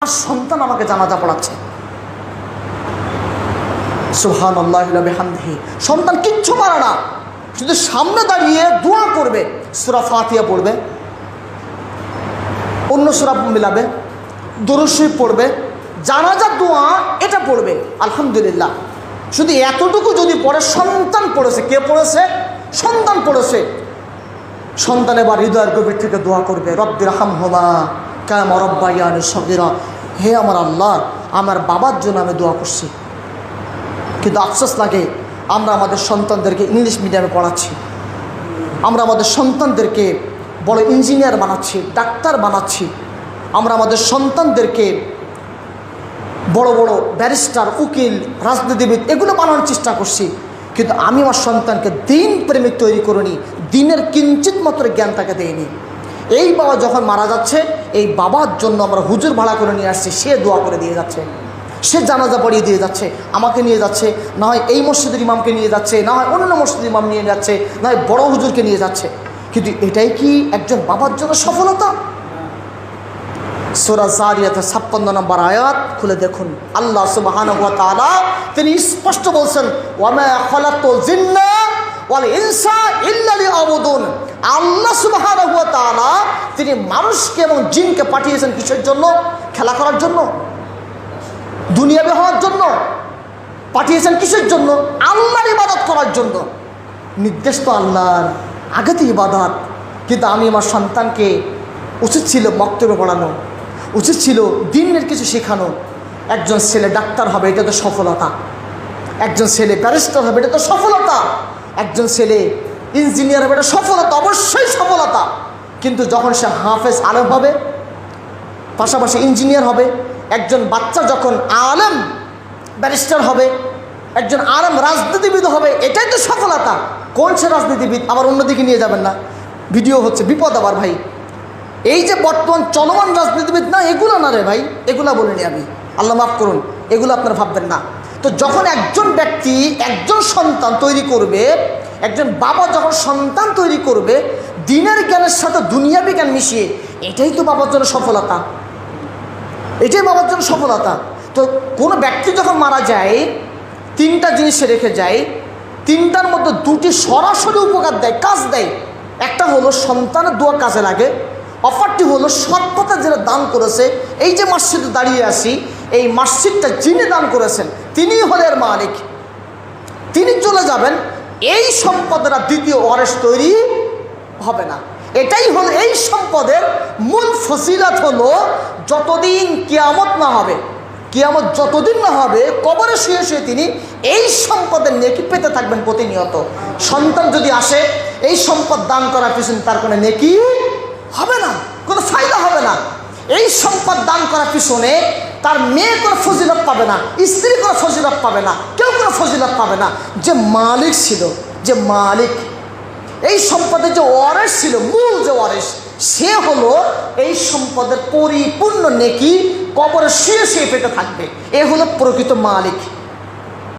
আমার সন্তান আমাকে জানাজা পড়াচ্ছে। সুহান সন্তান কিচ্ছু পারে না। শুধু সামনে দাঁড়িয়ে দোয়া করবে। সুরা ফাতিয়া পড়বে। অন্য সুরা মিলাবে। দরুশরীফ পড়বে। জানাজার দোয়া, এটা পড়বে। আলহামদুলিল্লাহ। শুধু এতটুকু যদি পড়ে, সন্তান পড়েছে। কে পড়েছে? সন্তান পড়েছে। সন্তান এবার হৃদয়ের গভীর থেকে দোয়া করবে। রব্বির হাম হোমা কাম রব্বাইয়ান সগিরা, হে আমার আল্লাহ আমার বাবার জন্য আমি দোয়া করছি। কিন্তু আফসোস লাগে, আমরা আমাদের সন্তানদেরকে ইংলিশ মিডিয়ামে পড়াচ্ছি। আমরা আমাদের সন্তানদেরকে বড় ইঞ্জিনিয়ার বানাচ্ছি, ডাক্তার বানাচ্ছি। আমরা আমাদের সন্তানদেরকে বড় বড় ব্যারিস্টার উকিল, রাজনীতিবিদ, এগুলো বানানোর চেষ্টা করছি। কিন্তু আমি আমার সন্তানকে দিন প্রেমিক তৈরি করিনি, দিনের কিঞ্চিত মাত্র জ্ঞান তাকে দেয়নি এই বাবা যখন মারা যাচ্ছে, এই বাবার জন্য আমরা হুজুর ভাড়া করে নিয়ে আসছি, সে দোয়া করে দিয়ে যাচ্ছে। সে জানাজা পড়িয়ে দিয়ে যাচ্ছে, আমাকে নিয়ে যাচ্ছে, না হয় এই মসজিদের ইমামকে নিয়ে যাচ্ছে, না হয় অন্য মসজিদের ইমাম নিয়ে যাচ্ছে, না হয় বড় হুজুরকে নিয়ে যাচ্ছে। কিন্তু এটাই কি একজন বাবার জন্য সফলতা? সোরা ছাপ্পান্ন নম্বর আয়াত, খুলে দেখুন। আল্লাহ সুবাহান তিনি স্পষ্ট বলছেন ওয়ামা জিন্না ওয়াল ইনসা আল্লাহ সুবাহান তিনি মানুষকে এবং জিনকে পাঠিয়েছেন কিসের জন্য? খেলা করার জন্য? দুনিয়াবে হওয়ার জন্য? পাঠিয়েছেন কিসের জন্য? আল্লাহর ইবাদত করার জন্য। নির্দেশ তো আল্লাহর, আগে তো ইবাদত। কিন্তু আমি আমার সন্তানকে উচিত ছিল বক্তব্য পড়ানো, উচিত ছিল দিনের কিছু শেখানো। একজন ছেলে ডাক্তার হবে, এটা তো সফলতা। একজন ছেলে ব্যারিস্টার হবে, এটা তো সফলতা। একজন ছেলে ইঞ্জিনিয়ার হবে, এটা সফলতা, অবশ্যই সফলতা। কিন্তু যখন সে হাফেজ আলেম হবে, পাশাপাশি ইঞ্জিনিয়ার হবে, একজন বাচ্চা যখন আলেম, ব্যারিস্টার হবে, একজন আলেম রাজনীতিবিদ হবে, এটাই তো সফলতা। কোন সে রাজনীতিবিদ? আবার অন্যদিকে নিয়ে যাবেন না। ভিডিও হচ্ছে বিপদ আবার ভাই। এই যে বর্তমান চলমান রাজনীতিবিদ না, এগুলো না রে ভাই, এগুলা বলিনি আমি। আল্লাহ মাফ করুন, এগুলো আপনারা ভাববেন না। তো যখন একজন ব্যক্তি, একজন সন্তান তৈরি করবে, একজন বাবা যখন সন্তান তৈরি করবে, দিনের জ্ঞানের সাথে দুনিয়াবি জ্ঞান মিশিয়ে, এটাই তো বাবার জন্য সফলতা। এটাই বাবার জন্য সফলতা। তো কোনো ব্যক্তি যখন মারা যায়, তিনটা জিনিস রেখে যায়, তিনটার মধ্যে দুটি সরাসরি উপকার দেয়, কাজ দেয়। একটা হলো সন্তানের দোয়া কাজে লাগে অফারটি হলো সৎ কথা যেটা দান করেছে, এই যে মসজিদে দাঁড়িয়ে আসি এই মসজিদটা যিনি দান করেছেন তিনি হলেন মালিক। তিনি চলে যাবেন, এই সম্পদের দ্বিতীয় ওয়ারেস তৈরি হবে না। এটাই হলো, এই সম্পদের মূল ফসিলাত হলো, যতদিন কিয়ামত না হবে, কিয়ামত যতদিন না হবে, কবরে শুয়ে শুয়ে তিনি এই সম্পদের নেকি পেতে থাকবেন প্রতিনিয়ত। সন্তান যদি আসে, এই সম্পদ দান করার পিছনে তার কোনো নেকি হবে না, কোনো ফায়দা হবে না। এই সম্পদ দান করার পিছনে তার মেয়ে কোনো ফজিলত পাবে না, স্ত্রী কোনো ফজিলত পাবে না, কেউ কোনো ফজিলত পাবে না। যে মালিক ছিল, যে মালিক, এই সম্পদের যে ওয়ারেস ছিল, মূল যে ওয়ারেস সে হলো এই সম্পদের পরিপূর্ণ নেকি কবরে শুয়ে শুয়ে পেতে থাকবে। এ হলো প্রকৃত মালিক।